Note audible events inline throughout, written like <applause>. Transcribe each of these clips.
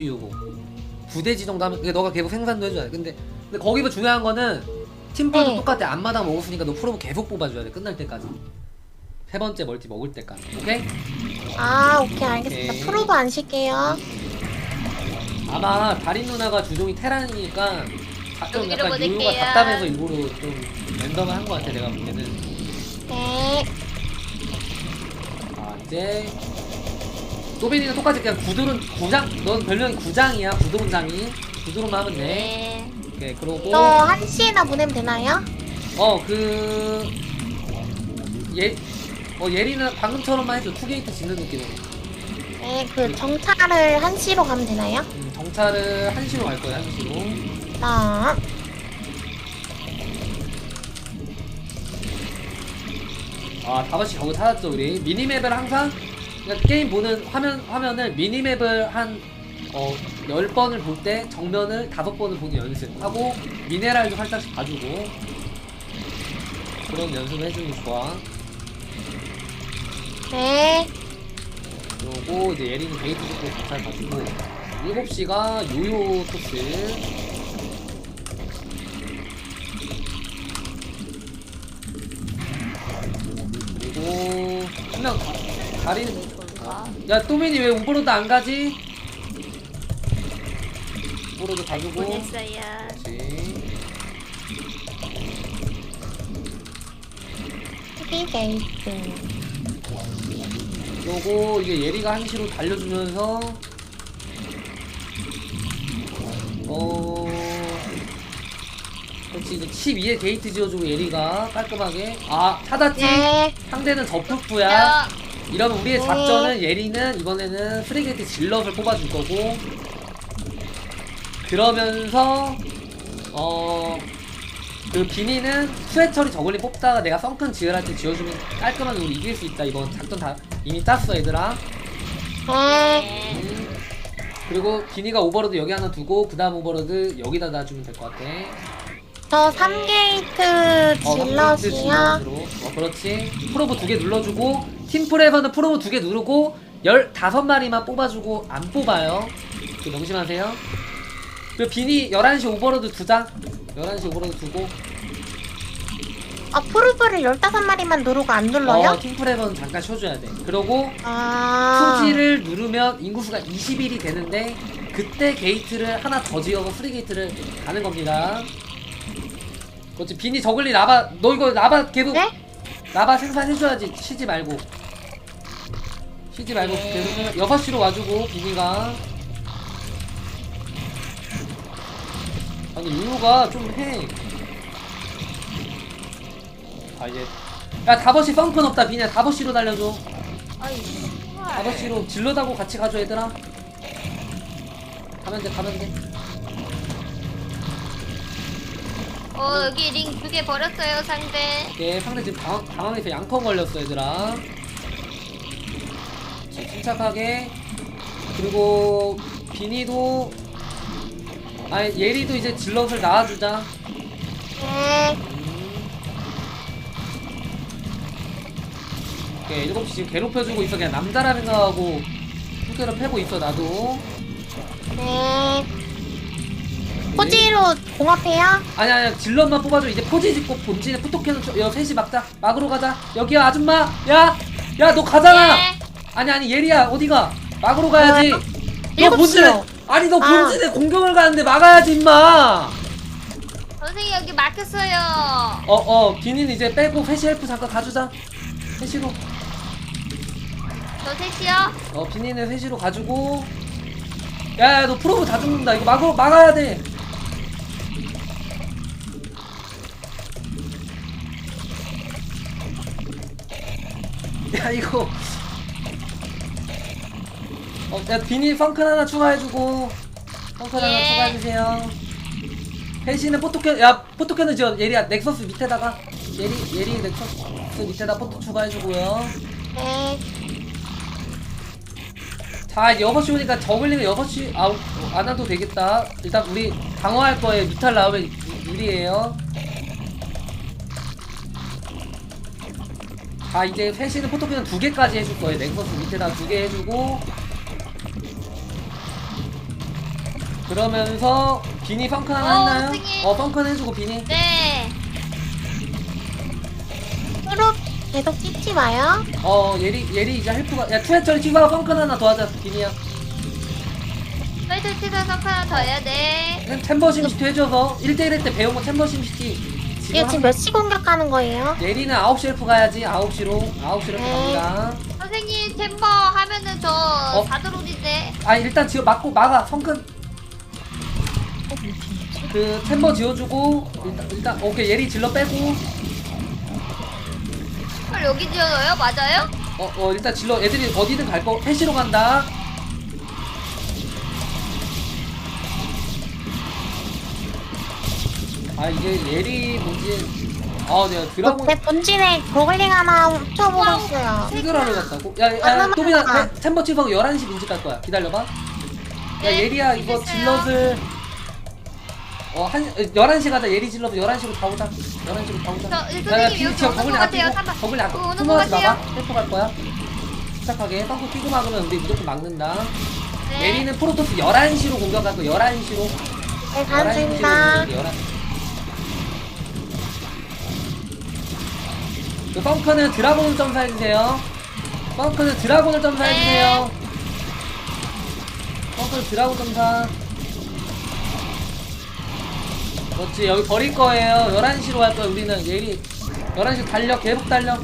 이유고 부대지 정도 하면 그게 너가 계속 생산도 해줘야 돼 근데 근데 거기서 중요한 거는 팀플도 네. 똑같아 앞마당 먹었으니까 너 프로브 계속 뽑아줘야 돼 끝날 때까지 세 번째 멀티 먹을 때까지 오케이? 아 오케이 알겠습니다. 오케이. 프로브 안 쉴게요. 아마 다린 누나가 주종이 테란이니까 자- 좀 여기로 약간 보낼게요. 답답해서 일부러 좀 랜덤을 한 것 같아 내가 볼 때는 네. 아 이제 소빈이는 똑같이 그냥 구두른 구장 넌 별명이 구장이야 구두른장이 구두른만 하면 돼 네. 오케이 그러고 저 한시에나 보내면 되나요? 어, 그, 예, 어, 예리는 방금처럼만 해줘. 투게이트 짓는 느낌으로. 네, 그 정찰을 한시로 가면 되나요? 음, 정찰을 한시로 갈 거야, 한시로. 나. 아, 다섯시 저거 찾았죠, 우리. 미니맵을 항상, 그러니까 게임 보는 화면, 화면을 미니맵을 한, 어, 10번을 볼 때 정면을 5번을 보는 연습하고, 미네랄도 살짝씩 봐주고, 그런 연습을 해주는 게 좋아. 네. 그리고 이제 예린이 데이트 속도 정찰 봐주고, 7시가 요요 토스. 그리고 한명 다리는 야 또민이 왜 오버로드 안 가지? 오버로드 가지고 보냈어요. 그렇지 TV 게이트. 그리고 이게 예리가 한시로 달려주면서 어 그렇지 이제 12에 게이트 지어주고 예리가 깔끔하게 아 찾았지? 네. 상대는 저프프야 야, 이러면 우리의 네. 작전은 예리는 이번에는 프리게이트 질럿을 뽑아줄 거고 그러면서 어. 그 비니는 수해 처리 저글링 뽑다가 내가 썬큰 지을할 때 지어주면 깔끔하게 우리 이길 수 있다 이번 작전 다 이미 땄어 얘들아 네. 네. 음. 그리고 비니가 오버로드 여기 하나 두고 그 다음 오버로드 여기다 놔주면 될 것 같아 저 3게이트 어, 질럿이요. 질럿으로. 어, 그렇지. 프로브 두 개 눌러주고, 팀플에서는 프로브 두 개 누르고, 15마리만 뽑아주고, 안 뽑아요. 그 명심하세요. 그리고 비니 11시 오버로드 두 장. 11시 오버로드 두고, 아, 프로브를 15마리만 누르고 안 눌러요? 어, 팀플에서는 잠깐 쉬어줘야 돼. 그러고, 아. 투지를 누르면 인구수가 21이 되는데, 그때 게이트를 하나 더 지어서 프리 게이트를 가는 겁니다. 그렇지. 비니 저글리 나바, 너 이거 나바 계속 네? 나바 생산해줘야지. 쉬지 말고. 쉬지 말고 네. 계속 생산 6시로 와주고 비니가. 아니 유효가 좀해. 아 이제. 야 다버시 펑큰 없다 비니야. 다버시로 달려줘. 어이, 다버시로 질러다고 같이 가줘 얘들아. 가면 돼 가면 돼 어, 여기 링 두 개 버렸어요, 상대. 예, 상대 지금 당황, 당황해서 양컨 걸렸어 얘들아 자, 침착하게 그리고 비니도 아 예리도 이제 질럿을 낳아주자 네. 음. 오케이 7시 지금 괴롭혀주고 있어 그냥 남자라 생각하고 후대로 패고 있어 나도 네. 포지로 공합해요? 아니 아니 질럿만 뽑아줘. 이제 포지 짓고 본진에 푸토캔을 쳐- 여 셋이 막자. 막으로 가자. 여기야 아줌마. 야야 너 가잖아. 네. 아니 아니 예리야. 어디가? 막으로 가야지. 너 일곱 본진에 시요. 아니 너 아. 본진에 공격을 가는데 막아야지 임마. 선생님, 여기 막혔어요. 어어 비니는 이제 빼고 패시 헬프 잠깐 가주자. 패시로. 저 셋이요? 어 비니는 패시로 가지고. 야야 너 프로브 다 죽는다. 이거 막으로 막아야 돼 야 이거. 어, 야 비니 펑큰 하나 추가해주고. 펑큰 하나 예. 추가해주세요. 혜시는 포토캔 야 포토캔은 지어 예리야 넥서스 밑에다가. 예리 예리 넥서스 밑에다 포토 추가해주고요. 네. 자 이제 6시 오니까 저글링은 6시 아웃 안 와도 되겠다. 일단 우리 방어할 거예요 뮤탈 나오면 유- 유리해요 자 이제 패시는 포토피는 두 개까지 해줄 거예요 넥서스 밑에다 두 개 해주고 그러면서 비니 펑크 하나 어, 했나요? 선생님. 어 펑크 해주고 비니 네. 프로 계속 찍지 마요. 어 예리 예리 이제 헬프가 야 투해철 치고 펑크 하나 도와줘 비니야 빨리 석 하나 더 해야 돼. 챔버심 시티 해줘서 1대1 때 배운 거 챔버심 시티 이게 지금 몇 시 공격하는 거예요? 예리는 9시 헬프 가야지 9시로 9시 헬프 네. 갑니다 선생님 템버 하면은 저 어? 사드론인데. 아 일단 지어 막고 막아 성큰 그 챔버 지어주고 일단 일단 오케이 예리 질러 빼고 헐 여기 지어요? 맞아요? 어, 어 일단 질러 애들이 어디든 갈거 패시로 간다 아 이게 예리 뭔지 아 내가 드라곤 제 본진에 고글링 하나 훔쳐보고 와우. 있어요. 시그라를 갔다고? 야, 야, 하나만 또비나 해봐. 챔버 치석 11시 민지 갈 거야 기다려봐 야 네, 예리야 이거 알겠어요. 질럿을 어, 한, 11시 가자 예리 질럿 11시로 다 오자 11시로 다 오자 저, 야, 선생님 야, 여기 비니 지금 오는 거글리 것 같아요. 놔두고 잠깐. 거글리 어, 놔두고 오는 것 통화하지 마봐 같아요. 갈 거야 침착하게 펑크 끼고 막으면 우리 무조건 막는다 네. 예리는 프로토스 11시로 공격할 거 11시로 네, 가는 중입니다. 11시 그 펑크는 드라곤을 점사해주세요. 펑크는 드라곤을 점사해주세요. 펑크는 드라곤 점사. 그렇지. 여기 버릴 거예요. 11시로 할 거예요 우리는. 예리 11시 달려 계속 달려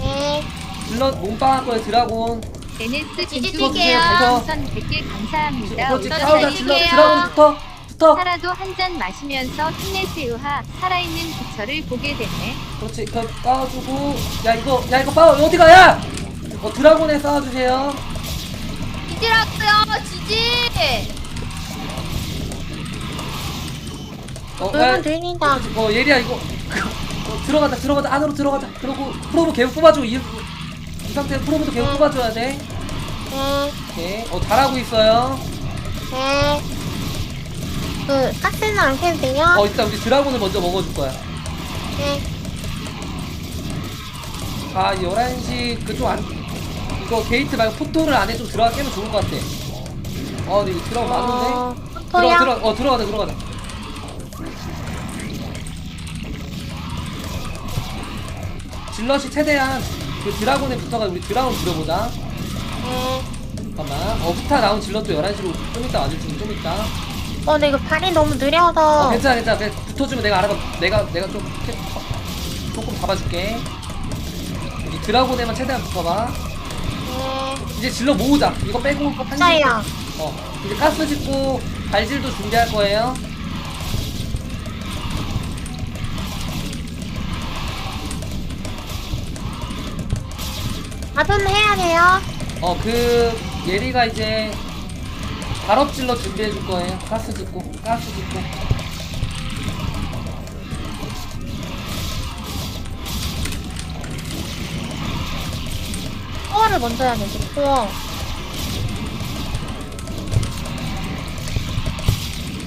네. 질러 몸빵 할 거예요 드라곤. NS 지지 진주 뛸게요. 우선 100개 감사합니다. 그렇지 달릴게요. 질러 드라곤 붙어 붙어 살아도 한 잔 마시면서 힘내세요하 살아있는 부처를 보게 됐네. 그렇지 그 싸워주고. 야 이거 야 이거 빠워 어디가 야? 어, 드라곤에 싸워주세요. 지지라고요 지지. 어, 야, 들린다. 어 예리야 이거. 어, 들어가자 들어가자. 안으로 들어가자. 그러고 프로브 계속 뽑아줘. 이, 이 상태로 프로브도 계속 뽑아줘야 돼. 네. 오케이. 어 잘하고 있어요. 네. 그 가스는 안 켜도 돼요? 어 일단 우리 드라곤을 먼저 먹어줄 거야 네. 아 11시 그쪽 안 이거 게이트 말고 포토를 안에 좀 들어가 깨면 좋을 것 같아 어 근데 이거 드라곤 많은데 어, 들어가 포토야? 들어가 어 들어가자 들어가자 질럿이 최대한 그 드라곤에 붙어가 우리 드라곤 줄여보자 네. 잠깐만 어 후타 나온 질럿도 11시로 좀 이따 와줄 지금 좀 이따 어, 근데 이거 발이 너무 느려서. 어 괜찮아 괜찮아 그냥 붙어주면 내가 알아봐 내가 내가 좀 이렇게 어, 조금 잡아줄게 이 드라곤에만 최대한 붙어봐 네. 이제 질럿 모으자 이거 빼고 한 진짜요. 어 이제 가스 짓고 발질도 준비할 거예요 밥은 해야 돼요. 어 그 예리가 이제 발업질러 준비해 줄 거예요. 가스 짓고 가스 짓고. 코어를 먼저 해야 되지, 코어.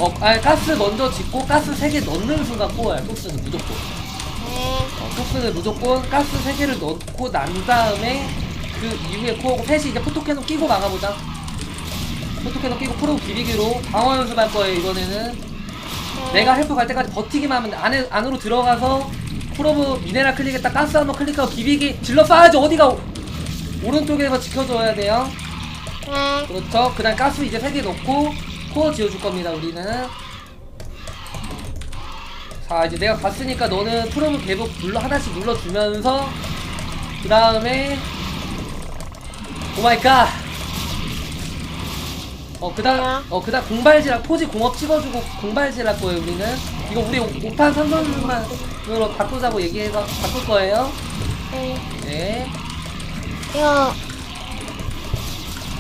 어, 아니 가스 먼저 짓고 가스 3개 넣는 순간 코어야. 소스는 무조건. 네. 어, 소스는 무조건 가스 3개를 넣고 난 다음에 그 이후에 코어고 펫이 이제 포토캐논 끼고 막아보자. 포토캐논 끼고 프로 비비기로 방어 연습할 거예요 이번에는. 내가 헬프 갈 때까지 버티기만 하면 돼. 안에 안으로 들어가서 프로브 미네랄 클릭했다 가스 한번 클릭하고 비비기 질러 쏴야지 어디가 오- 오른쪽에서 지켜줘야 돼요. 네. 그렇죠. 그 다음 가스 이제 3개 넣고 코어 지어줄 겁니다 우리는. 자 이제 내가 갔으니까 너는 프로브 계속 눌러 하나씩 눌러주면서 그 다음에 오마이갓 어 그다음 어 그다음 공발질 포지 공업 찍어주고 공발질 할 거예요 우리는. 이거 우리 5판 3선만으로 바꾸자고 얘기해서 바꿀 거예요? 네. 네. 이거,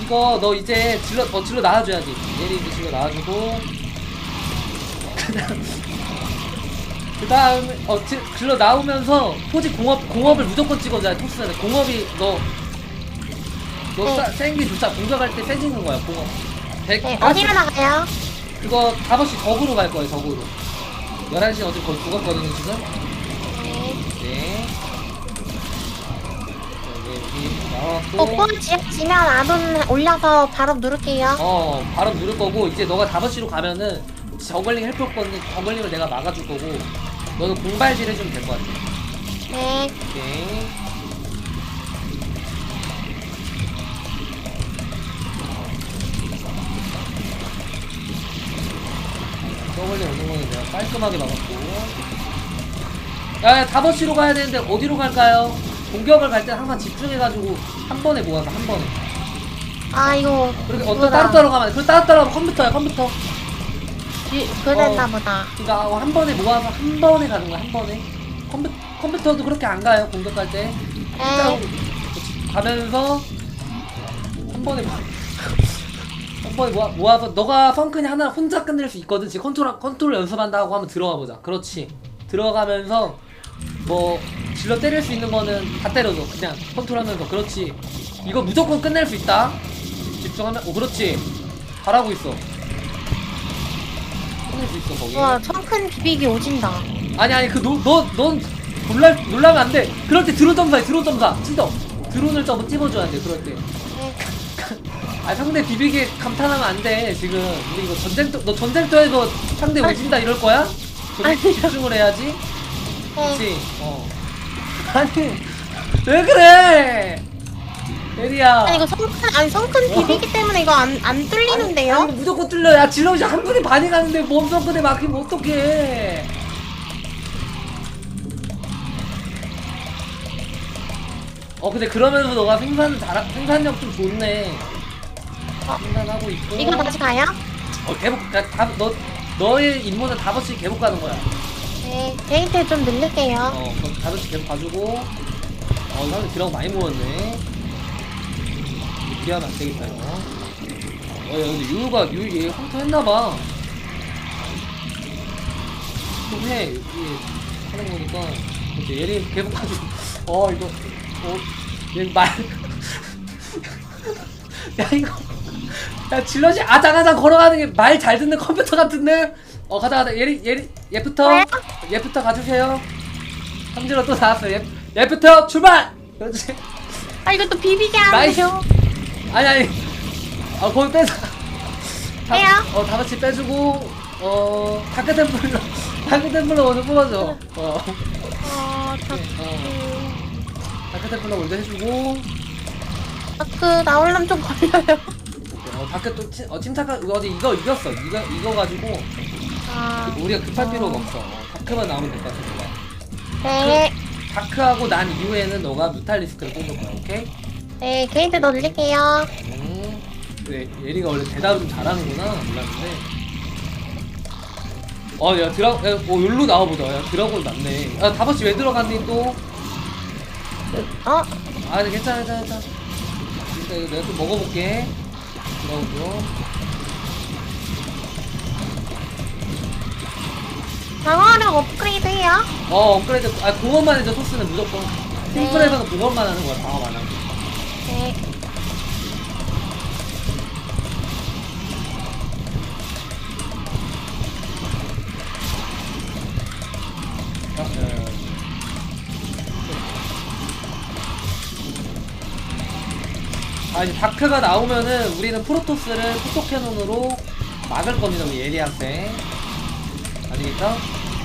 이거 너 이제 질러 어 질러 나와줘야지. 얘를 이제 질러 나와주고. 그 다음에 어 질, 질러 나오면서 포지 공업 공업을 무조건 찍어줘야 돼 토스는 공업이 너너 네. 센게 좋자 공격할 때 세지는 거야 공업 100, 네. 어디로 나가요? 그거 5시 적으로 갈 거예요 적으로 11시 어제 거의 죽었거든요 지금 네. 네 여기 나왔고. 오빠 지역 지면 아돈 올려서 바로 누를게요. 어, 바로 누를 거고 이제 너가 5시로 가면은 저글링 헬프 건데 저글링을 내가 막아줄 거고 너는 공발질 해주면 될 것 같아. 네. 오케이. 저글링 오는 거는 내가 깔끔하게 막았고. 야, 야, 5시로 가야 되는데 어디로 갈까요? 공격을 갈 때 항상 집중해가지고 한 번에 모아서 한 번에. 아 이거 그렇게 어떤. 따로따로 가면 돼. 그 따로따로 하면 컴퓨터야 컴퓨터. 유- 그랬나 어. 보다. 그러니까 한 번에 모아서 한 번에 가는 거야 한 번에. 컴퓨 컴퓨터도 그렇게 안 가요 공격할 때. 네. 가면서 한 번에 모아. 한 번에 모아, 모아서 너가 펑크니 하나 혼자 끝낼 수 있거든. 지금 컨트롤 컨트롤 연습한다고 하면 들어가 보자. 그렇지. 들어가면서 뭐 질러 때릴 수 있는 거는 다 때려줘. 그냥 컨트롤하면서 그렇지. 이거 무조건 끝낼 수 있다. 집중하면 오 그렇지. 잘하고 있어. 끝낼 수 있어 거기. 와, 청큰 비비기 오진다. 아니 아니 그너넌 놀라 놀라면 안 돼. 그럴 때 드론 점사해 드론 점사. 찢어. 드론을 좀 찝어줘야 돼 그럴 때. 네. 아 상대 비비기에 감탄하면 안 돼 지금. 근데 이거 전쟁터 너 전쟁터에서 상대 오진다 이럴 거야? 좀 아니요. 집중을 해야지. 네. 그렇지. 어. <laughs> 아니 왜 그래? 에리야. 아니 이거 성큰 아니 성큰 비비기 때문에 이거 안 안 뚫리는데요? 아니, 무조건 뚫려. 야 질럿이 한 분이 반이 가는데 몸성 끝에 막히면 어떡해? 어 근데 그러면서 너가 생산 잘 생산력 좀 좋네. 어. 생산하고 있고. 이거 다시 가요? 어 개복 다, 너 너의 임무는 다섯 시 개복 가는 거야. 네. 데이트 좀 늘릴게요. 어 그럼 다섯 시 개복 가지고. 어 사람들 기라고 많이 모았네. 이렇게 하면 안 되겠다 이거. 어, 야, 근데 유유가, 유유, 얘 홈터 했나봐. 좀 해, 여기 하는 거니까. 이렇게 얘를 어, 이거, 어, 얘 말. <laughs> 야, 이거. 야, 질럿이 아장아장 걸어가는 게 말 잘 듣는 컴퓨터 같은데? 어, 가자, 가자. 얘리, 얘리, 얘부터. 네? 얘부터 가주세요. 삼질럿 또 나왔어요. 얘, 얘부터 출발! 그렇지. 아 이거 또안 나이스. 돼요. 아니 아니 아 거기 빼서 빼요? 어 다 같이 빼주고 어 다크템플러 다크템플러 먼저 뽑아줘 어 어, 다, 네, 어. 음, 다크템플러 먼저 해주고 다크 나오려면 좀 걸려요. 어 다크 또 침, 어, 침착한 이거 어디 이거 이겼어. 이거 이거 가지고 아, 우리가 급할 필요가 없어. 어, 다크만 나오면 될 것 같아 너가. 네. 다크하고 난 이후에는 너가 뮤탈리스크를 뽑을 거야 오케이? 네, 게이트 늘릴게요. 음. 그래 예리가 원래 대답을 좀 잘하는구나 몰랐는데. 어야 드라 야, 어 여기로 나와보자. 야 드라곤 맞네. 야 다섯시 왜 들어갔니 또? 어, 아, 근데 괜찮아, 괜찮아, 괜찮아. 일단 이거 내가 좀 먹어볼게. 들어오고. 방어력 업그레이드해요. 어, 업그레이드. 아, 공원만 해줘, 토스는 무조건. 네. 팀플에서는 공원만 하는 거야, 방어만. 네. 자, 네. 아, 이제 다크가 나오면은 우리는 프로토스를 포토캐논으로 막을 겁니다, 우리 예리한테. 아시겠죠?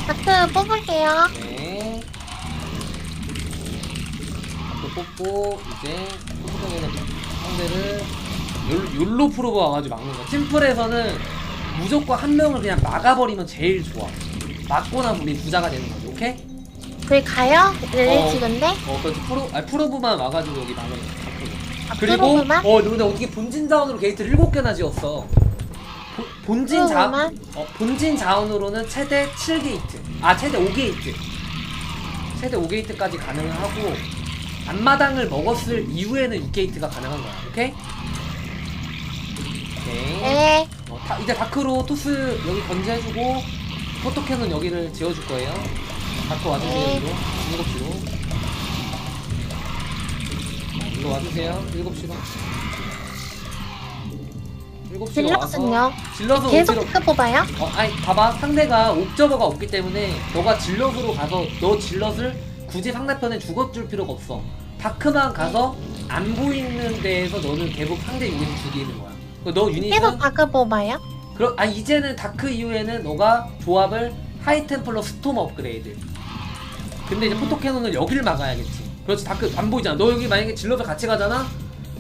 다크 뽑을게요. 네. 또 뽑고 이제 포토캐논의 상대를 욜- 욜로 프로가 와가지고 막는 거야. 팀플에서는 무조건 한 명을 그냥 막아버리면 제일 좋아. 막고 나면 우리 부자가 되는 거지, 오케이? 거기 가요? 릴리지 어. 근데? 어, 그래서 프로, 아 프로브만 와가지고 여기 막으면 그리고 프로브만? 어 근데 어떻게 본진 자원으로 게이트를 7개나 지었어 보- 본진 자 프로브만? 어, 본진 자원으로는 최대 7게이트 아 최대 5게이트 최대 5게이트까지 가능하고 앞마당을 먹었을 이후에는 6게이트가 가능한 거야 오케이? 오케이 네. 어, 다, 이제 다크로 토스 여기 건재해주고 포토캔은 여기를 지어줄 거예요. 다크 와주세요, 네. 일곱 시로. 이리로 와주세요, 일곱 시로. 일곱 시로 와서 질럿은요? 질럿은 계속 오지로. 다크 뽑아요? 어, 아니 봐봐 상대가 옵저버가 없기 때문에 너가 질럿으로 가서 너 질럿을 굳이 상대편에 죽어줄 필요가 없어. 다크만 가서 안 보이는 데에서 너는 계속 상대 유닛을 죽이는 거야. 그너 유닛은 계속 다크 뽑아요? 그럼 아 이제는 다크 이후에는 너가 조합을 하이템플러 스톰 업그레이드. 근데 이제 포토캐논을 여기를 막아야겠지. 그렇지 다크 안 보이잖아. 너 여기 만약에 질럿을 같이 가잖아.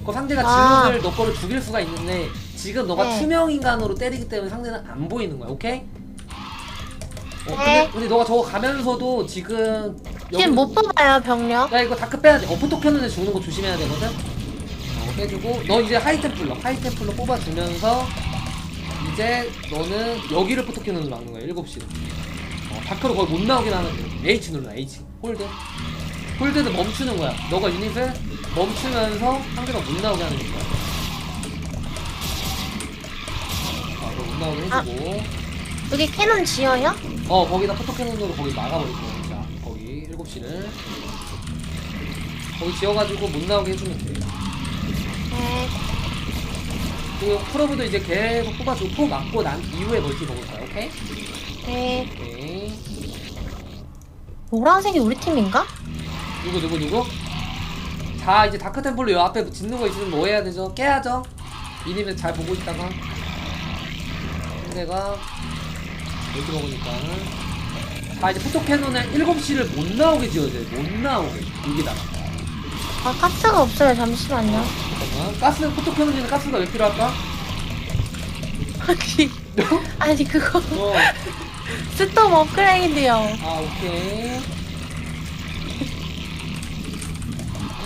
그 상대가 아. 질럿을 너 거를 죽일 수가 있는데 지금 너가 네. 투명 인간으로 때리기 때문에 상대는 안 보이는 거야. 오케이? 어, 근데, 네. 근데 너가 저거 가면서도 지금 지금 못 뽑아요 병력 야 이거 다크 빼야 돼. 어 포토캐논에 죽는 거 조심해야 되거든. 어 빼주고 너 이제 하이템플러 하이템플러 뽑아주면서 이제 너는 여기를 포토캐논으로 막는 거야 7시를. 어 다크로 거의 못 나오게 하면 돼. H 눌러 H 홀드. 홀드는 멈추는 거야. 너가 유닛을 멈추면서 상대가 못 나오게 하는 거야. 아, 너못 나오게 해주고. 여기 캐논 지어요? 어 거기다 포토 캐논으로 거기 막아버릴 거야 자 거기 7시를 거기 지어가지고 못 나오게 해주면 돼 네 그리고 프로브도 이제 계속 뽑아주고 포 맞고 난 이후에 멀티 먹을 거야 오케이? 네. 오케이 노란색이 우리 팀인가? 누구 누구 누구? 자 이제 다크템플로 요 앞에 짓는 거 있으면 뭐 해야 되죠? 깨야죠? 미니맵 잘 보고 있다가. 상대가 멀티 먹으니까. 자 이제 포토캐논에 7시를 못 나오게 지어야 돼못 나오게. 여기다가 아 가스가 없어요. 잠시만요. 잠깐만. 가스 포토캐논에는 가스가 왜 필요할까? 아니 아니 그거 어, <laughs> 스톰 업그레이드요 아 오케이.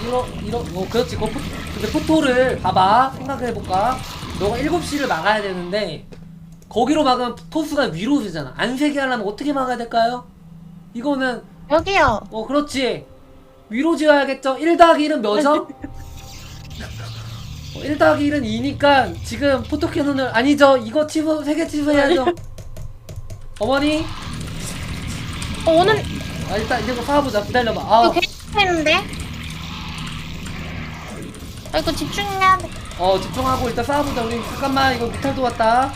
이러 이러 어 그렇지. 그 포, 근데 포토를 봐봐 생각해 볼까? 너가 7시를 막아야 되는데 거기로 막으면 토스가 위로 세잖아. 안 세게 하려면 어떻게 막아야 될까요? 이거는 여기요 어 그렇지. 위로 지어야겠죠. 1 더하기 1은 몇이죠? <laughs> 어, 1 더하기 1은 2니까 지금 포토캐논을 아니죠. 이거 치부 3개 치부해야죠. 어머니 어, 오늘 아 일단 이제 싸워보자 기다려봐 아, 이거 괜찮은데? 아 이거 집중해야 돼. 어 집중하고 일단 싸워보자. 우리 잠깐만 이거 미탈도 왔다.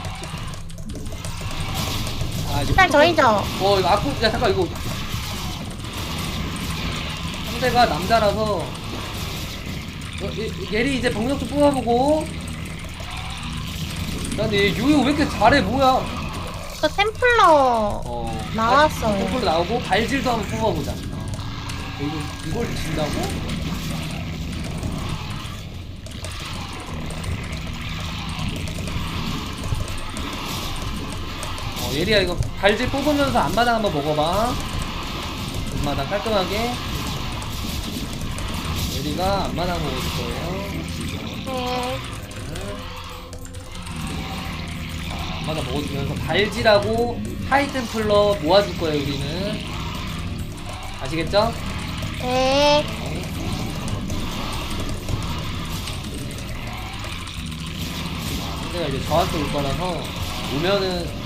아 일단 저희죠. 어 이거 아쿠 야 잠깐 이거. 상대가 남자라서. 어, 얘- 얘리 이제 병력 좀 뽑아보고. 난얘 유유 왜 이렇게 잘해 뭐야? 저 템플러 어 나왔어요. 템플로 나오고 발질도 한번 뽑아보자. 어, 이거 이걸 진다고? 예리야 이거 발질 뽑으면서 앞마당 한번 먹어봐. 앞마당 깔끔하게. 예리가 앞마당 먹어줄 거예요. 네 앞마당 먹어주면서 발질하고 하이템플러 모아줄 거예요 우리는. 아시겠죠? 네. 상대가 이제 저한테 올 거라서 오면은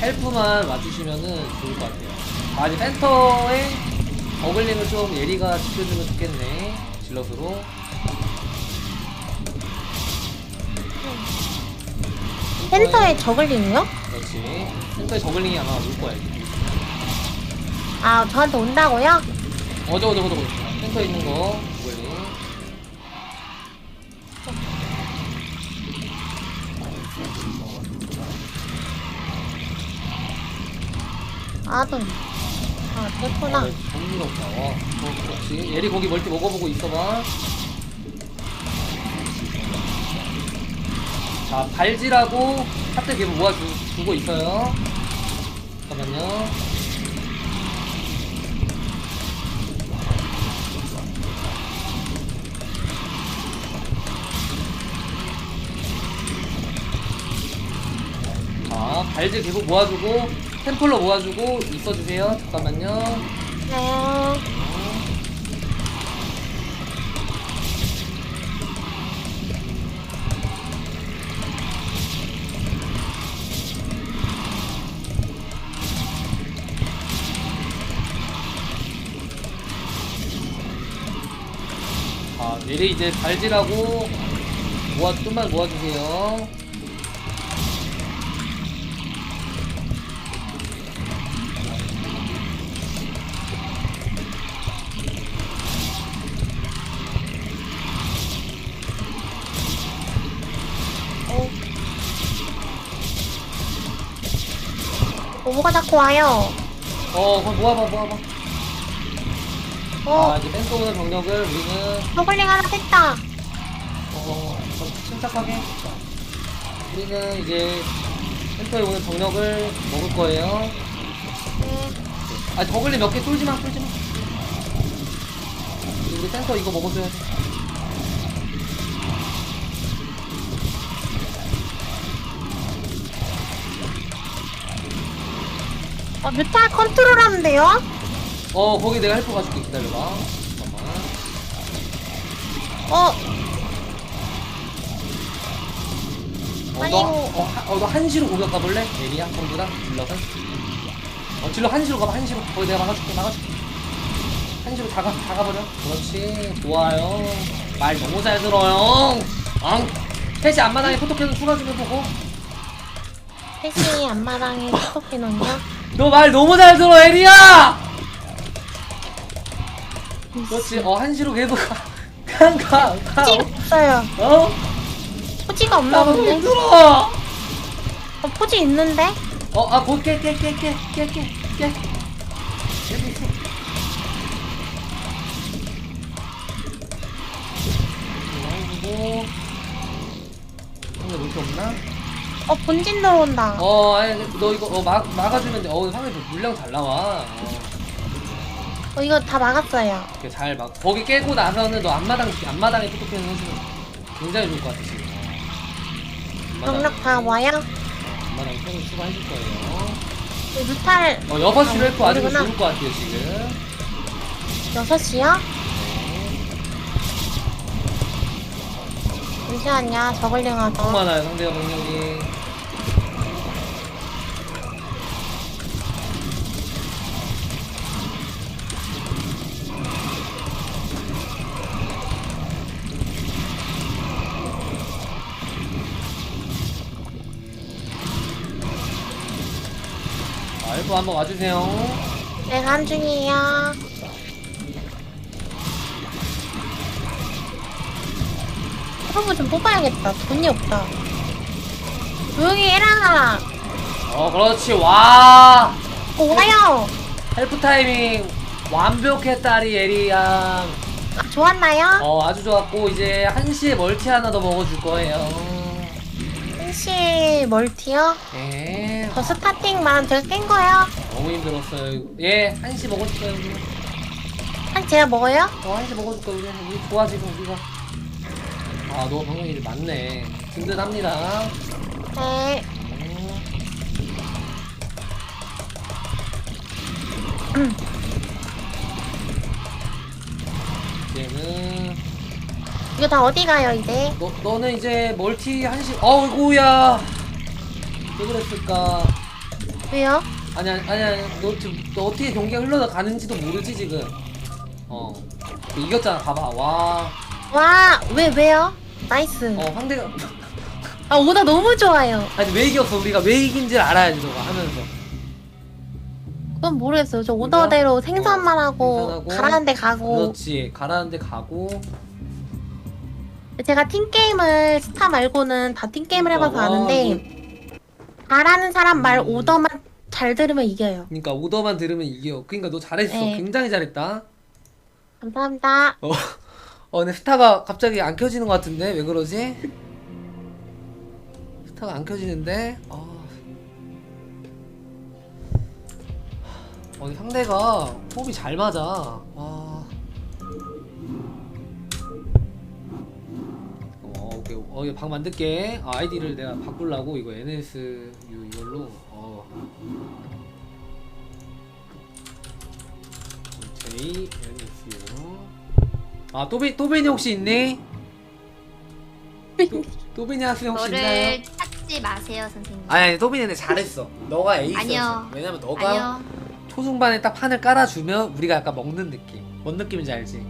헬프만 와주시면은 좋을 것 같아요. 아 이제 센터에 어글링을 좀 예리가 지켜주면 좋겠네. 질럿으로. 센터에 저글링이요? 그렇지. 센터에 저글링이 아마 올 거야. 이제. 아 저한테 온다고요? 어 저거 저거 저거. 센터에 있는 거 아돈 아 됐구나 어, 정리가 없다. 와, 어, 그렇지. 예리 거기 멀티 먹어보고 있어봐. 자, 발질하고 하트 계속 모아주고 있어요. 잠깐만요. 자, 발질 계속 모아주고, 템플러 모아주고 있어주세요. 잠깐만요. 네 자, 내리 이제 발질하고 모아 좀만 모아주세요. 오버가 자꾸 와요. 어 그럼 모아봐 모아봐 어, 아 이제 뺑쏘 오는 병력을 우리는 저글링 하나 뺐다. 어 좀 침착하게 우리는 이제 뺑쏘에 오는 병력을 먹을 거예요 네. 아 저글리 몇개 뚫지 마 뚫지 마 우리 센터 이거 먹어줘야 돼 어, 뮤탈 컨트롤 하는데요? 어 거기 내가 헬프 가줄게 기다려봐 잠깐만 어, 어, 아이고. 너, 어, 하- 어, 너 한시로 공격 가볼래? 에리야, 공주랑 질럿은? 어, 질럿 한시로 가봐, 한시로. 거기 내가 막아줄게, 막아줄게. 한시로 다 가, 다 가버려. 그렇지, 좋아요. 말 너무 잘 들어요. 앙. 셋이 앞마당에 포토캐논 추가 좀 해보고. 셋이 앞마당에 스토키는요? 너 말 너무 잘 들어, 에리야! 그렇지, 어, 한시로 계속 가. 그냥 가, 가. 포지가 없어요. 어? 포지가 없나 나 너무 본데? 힘들어! 어, 포지 있는데? 어, 아, 곧 깨, 깨, 깨, 깨, 깨, 깨, 깨. 깨고 어, 본진 들어온다. 어, 아니, 너 이거 어, 막, 막아주면 돼. 어, 상대 물량 잘 나와. 어, 어, 이거 다 막았어요. 이렇게 잘 막. 거기 깨고 나서는 너 앞마당, 앞마당에 뚜껑 해주면 굉장히 좋을 것 같아, 지금. 어, 병력 다 와요? 앞마당 펜을 추가해줄 거예요. 이 뮤탈 어, 6시로 했고 아주. 좋을 것 같아요, 지금. 6시요? 네. 잠시만요. 저글링 엄청 하자. 많아요 상대가 병력이 알고 한번 와주세요 네, 간 중이에요. 프로브 좀 뽑아야겠다. 돈이 없다. 조용히 해라. 어 그렇지 와 어, 와요. 헬프 타이밍 완벽했다리 에리양 아, 좋았나요? 어 아주 좋았고 이제 1시에 멀티 하나 더 먹어줄 거예요 혹시 멀티요? 예 저 스타팅만 제가 깬 거요? 너무 힘들었어요 예 1시 먹어줄 거예요 우리 한 제가 먹어요? 어 1시 먹어줄 거예요 우리 우리 좋아 지금 우리가 아 너 방송이 이제 많네 든든합니다 네. 음. 이제는 이거 다 어디 가요, 이제? 너, 너는 이제 멀티 1시 어이구야 왜 그랬을까? 왜요? 아니 아니 아니 아니 너 지금 너 어떻게 경기가 흘러가는지도 모르지 지금. 어. 이겼잖아 봐봐. 와. 와, 왜, 왜요? 나이스. 어, 상대가. 아, 오다 너무 좋아요. 아니 왜 이겼어? 우리가 왜 이긴지 알아야지 너가 하면서. 그건 모르겠어요. 저 오더대로 생산만 하고, 생산하고, 가라는 데 가고. 그렇지. 가라는데 가고. 제가 팀게임을 스타 말고는 다 팀게임을 해봐서 그러니까, 와, 아는데, 잘하는 사람 말 음. 오더만 잘 들으면 이겨요. 그러니까 오더만 들으면 이겨 그러니까 너 잘했어 네. 굉장히 잘했다 감사합니다. 어, 어 근데 스타가 갑자기 안 켜지는 것 같은데 왜 그러지? 스타가 안 켜지는데 아 어, 이 상대가 호흡이 잘 맞아 와 오케이. 어, 이거 방 만들게. 아, 아이디를 내가 바꾸려고 이거 NSU 이걸로. 어. J NSU. 아, 또비 또비니 혹시 있니? 또, 또비니 학생 혹시 있나요? 저를 찾지 마세요, 선생님. 아니, 아니, 또비니는 잘했어. 너가 에이스였어. 아니요. 왜냐면 너가 아니요. 초중반에 딱 판을 깔아주면 우리가 약간 먹는 느낌. 뭔 느낌인지 알지?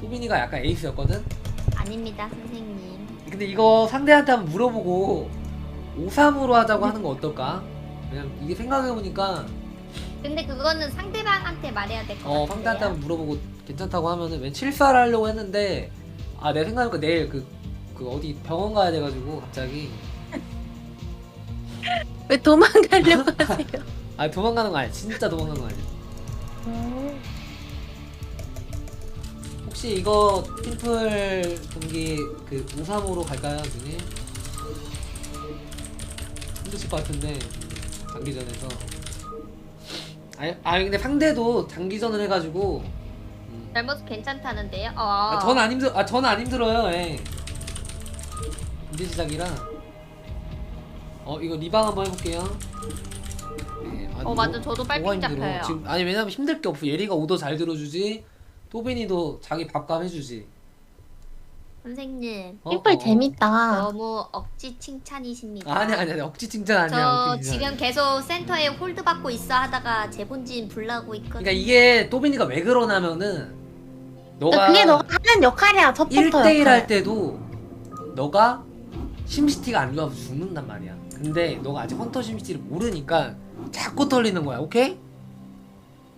또비니가 약간 에이스였거든? 아닙니다, 선생님. 근데 이거 상대한테 한번 물어보고 5-3으로 하자고 하는 거 어떨까? 왜냐면 이게 생각해보니까 근데 그거는 상대방한테 말해야 될 것 같아요. 어 상대한테 한번 물어보고 괜찮다고 하면은 웬 7-4를 하려고 했는데 아내 생각해보니까 내일 그, 그 어디 병원 가야 돼가지고 갑자기 <laughs> 왜 도망가려고 <laughs> 하세요? 아 도망가는 거 아니야 진짜 도망가는 거 아니야 음. 혹시 이거 팀플 경기 그 우삼으로 갈까요 누님? 힘드실 것 같은데 장기전에서 아니, 아니 근데 상대도 장기전을 해가지고 음. 잘못 괜찮다는데요. 어. 아, 저는 안 힘들 아 저는 안 힘들어요 예. 이제 시작이라 어 이거 리방 한번 해볼게요 네, 아, 어 이거 맞아 저도 뭐가 빨핑 힘들어? 잡혀요. 지금 아니 왜냐면 힘들 게 없어 예리가 오더 잘 들어주지 또빈이도 자기 밥값 해주지 선생님 어? 어, 어. 재밌다. 너무 억지 칭찬이십니다. 아니 아니 아니 억지 칭찬 아니야 저 억지 칭찬 지금 아니야. 계속 센터에 홀드 받고 있어 하다가 재본진 불나고 있거든요. 그러니까 이게 또빈이가 왜 그러냐면은 너가 그게 너가 하는 역할이야 첫부터 1대1 역할. 할 때도 너가 심시티가 안 좋아서 죽는단 말이야 근데 너가 아직 헌터 심시티를 모르니까 자꾸 털리는 거야 오케이?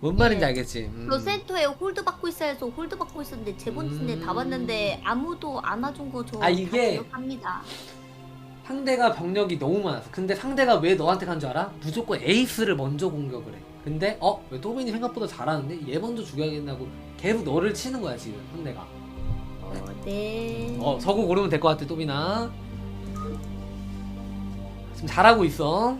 뭔 말인지 네. 알겠지? 음. 저 센터에 홀드 받고 있어 해서 홀드 받고 있었는데 재본진에 음. 다 봤는데 아무도 안 와준 거저 아, 이게- 기억합니다. 상대가 병력이 너무 많았어 근데 상대가 왜 너한테 간 줄 알아? 무조건 에이스를 먼저 공격을 해 근데 어? 왜 또빈이 생각보다 잘하는데? 얘 먼저 죽여야겠다고 계속 너를 치는 거야 지금 상대가 어, 네. 어 서구 고르면 될 것 같아 또빈아 지금 잘하고 있어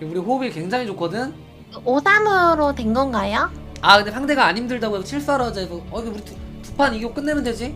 우리 호흡이 굉장히 좋거든 5-3으로 된 건가요? 아 근데 상대가 안 힘들다고 해서 7사라자 해서 어 이거 우리 두 판 이기고 끝내면 되지?